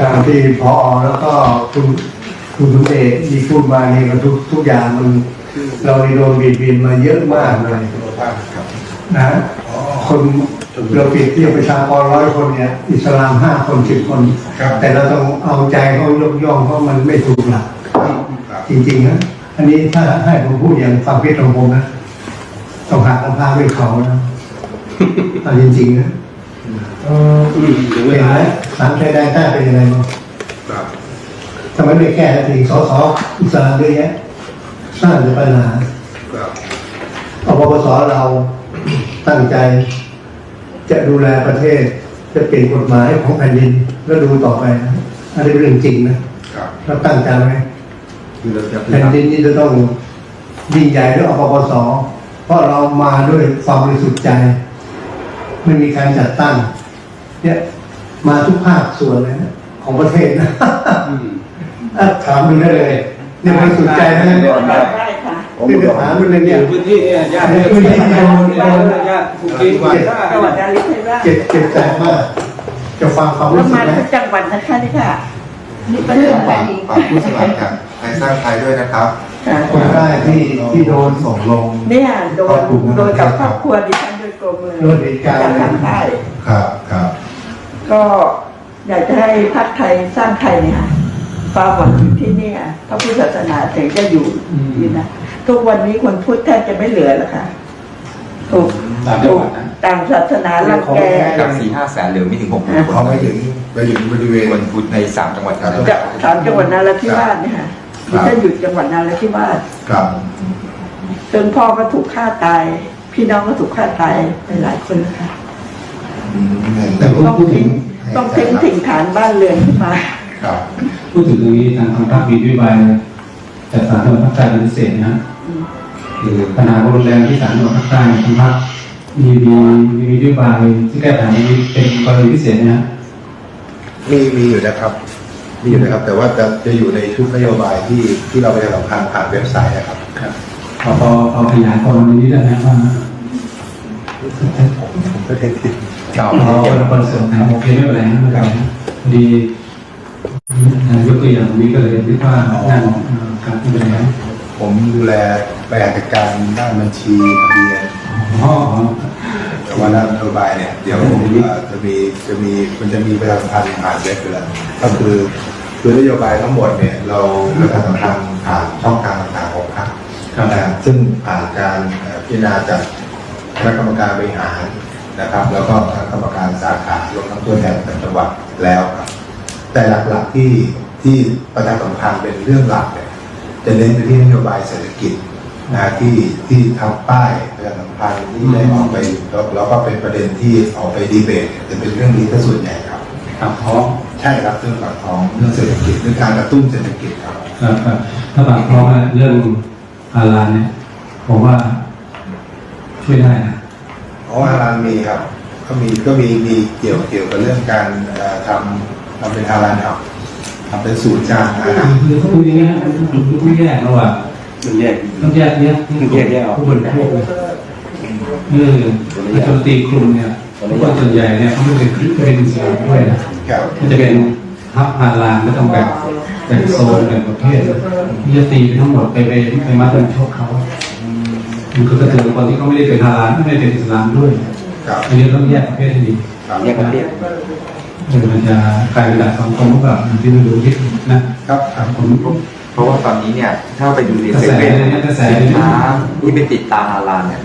ตามที่พอแล้วก็คุณคุณทุเอกที่พูดมานี่ก็ทุกทุกอย่างมันเราได้โดนบีบเบียนมาเยอะมากเลยนะคนเราเปรียบเทียบประชากรร้อยคนเนี่ยอิสลามห้าคนสิบคน แต่เราต้องเอาใจเขายกย่องเพราะมันไม่ถูกหลักจริงๆนะอันนี้ถ้าให้ผมพูดอย่างความคิดของผมนะต้องหักต้องพาด้วยเขานะเอาจริงๆนะ เวเป็นลาไหมสามชายแดนใต้เป็นยังไงบ้างครับทำไมไม่แก้สักทีสอสออิสลามเยอะแยะสร้างแต่ปัญหาครับอปปสเราตั้งใจ จะดูแลประเทศ จะเปลี่ยนกฎหมายของแผ่นดินแล้วดูต่อไปนะอันนี้เป็นเรื่องจริงนะครับเราตั้งใจไหมคือเราจะแผ่นดินนี้จะต้องยิ่งใหญ่ด้วยอปปสเพราะเรามาด้วยความบริสุทธิ์ใจ ไม่มีการจัดตั้ง เนี่ยมาทุกภาคส่วนเลยนะของประเทศนะอะถามดูได้เลยเนี่ยบริสุทธิ์ใจนะเนี่ยได้ค่ะที่จะถามดูเลยอเนี่ยยู่พื้นที่เนี่ยญาติเนี่ยญาติภูเก็ตว่าถ้าจังหวัดนราธิวาสเจ็บเจ็บใจมาก จะฟังความแล้วรู้สึกมาไหมทุกจังหวัดนะคะนี่ค่ะ นี่ประเรื่เทองศไทฝายกฝากผู้สมัครจากไทยสร้างไทยด้วยนะครับค่ะคนได้ที่ที่โดนส่งลงเนี่ยโดนโดนกับครอบครัวดิฉันโดยตรงเลยโดนเหตุการณ์จากทางใต้ ครับครับ ก็อยากจะให้พรรคไทยสร้างไทยเนี่ยค่ะความหวังอยู่ที่เนี่ยพระพุทธศาสนาถึงจะอยู่นี่นะทุกวันนี้คนพุทธแทบจะไม่เหลือแล้วค่ะถูกตามจังถูหกวัดนะ ต่างศาสนาลังแก จากสี่ห้าแสนเหลือไม่ถึงหกหมื่นคนพอไปถึงไปถึงบริเวณ วันพุธในสามจังหวัดครับจะสามจังหวัดนาราธิวาสเนี่ยค่ะดิฉันอยู่จังหวัดนาราธิวาสครับจนพ่อก็ถูกฆ่าตาย พี่น้องก็ถูกฆ่าตายไปหลายคนแล้วค่ะอืม แต่พูดต้องพูดถึทิ้งงต้องทิ้งถิ่นฐานบ้านเรือนขึ้นมาครับพูดถึงตรงนี้ทางทางภาคมีนโยบายจัดสรรจังหวัดภาคใต้เป็นพิเศษนะฮะคือปัญหาความรุนแรงที่สามจังหวัดภาคใต้ทางภาคมีมีมีนโยบายที่แก้ปัญหานี้เป็นกรณีพิเศษนะฮะมีมีอยู่นะครับมีอยู่นะครับ แต่ว่าจะจะอยู่ในชุดนโยบายที่ที่เราไปสัมพันธ์ผ่านเว็บไซต์นะครับครับพอพอพอขยายความในนี้ได้ไหมว่าประเทศ ที่เก้าพอคนคนส่วนนะโอเคไม่เป็นไรนะไม่เป็นไรนะพอดียกตัวอย่างนี้ก็เลยคิดว่าน่าเหมาะกับที่เป็นไรนะผมดูแลบริหารจัดการด้านบัญชีทะเบียนแต่ว่าด้านนโยบายเนี่ย เดี๋ยวจะมีจะมีมันจะมีประชาสัมพันธ์ผ่านเว็บอยู่แล้วก็คือคือนโยบายทั้งหมดเนี่ยเราประชาสัมพันธ์ผ่านช่องทางต่างๆของพรรคนะซึ่งผ่านการพิจารณาจากคณะกรรมการบริหาร นะครับ แล้วก็คณะกรรมการสาขารวมทั้งตัวแทนจากจังหวัดแล้วครับ แต่หลักๆที่ที่ประชาสัมพันธ์เป็นเรื่องหลักเนี่ยจะเน้นไปที่นโยบายเศรษฐกิจนะที่ที่ทำป้ายประชาสัมพันธ์ที่ได้ออกไปแล้วแล้วก็เป็นประเด็นที่ออกไปดีเบตเนี่ยจะเป็นเรื่องนี้ถ้าส่วนใหญ่ครับครับเพราะใช่ครับเรื่องปากท้องเรื่องเศรษฐกิจเรื่องการกระตุ้นเศรษฐกิจครับครับครับถ้าปากท้องอะเรื่องอาลานเนี่ยผมว่าช่วยได้นะ อ๋ออารันมีครับ ก็มีก็มีมีเกี่ยวเกี่ยวกับเรื่องการทำทำเป็นอารันครับทำเป็นศูนย์กลางอาหารคือพูดอย่างเงี้ยมันต้องแยกระหว่างมันแยกต้องแยกแยกแยกแยกออกผู้บริโภคเลยเออโจมตีกลุ่มเนี่ยเพราะส่วนใหญ่เนี่ยเขาไม่เป็นเป็นสลามด้วยนะมันจะเป็นทับอาลานไม่ต้องแบ่งแบ่งโซนแบ่งประเภทที่จะตีไปทั้งหมดไปไปไปมาเป็นโชคเขา มันก็จะเจอคนที่เขาไม่ได้เป็นอาลานไม่ได้เป็นอิสลามด้วยครับอันนี้ต้องแยกประเภทให้ดีครับแยกประเภทเออมันจะกลายเป็นหลักสังคมแบบที่เราดูที่นะครับครับผมเพราะว่าตอนนี้เนี่ย ถ้าไปดูในกระเซแสเว่นเนี่ยกระแสสินเนี่ยค้าที่ไปติดตามฮาลาลเนี่ย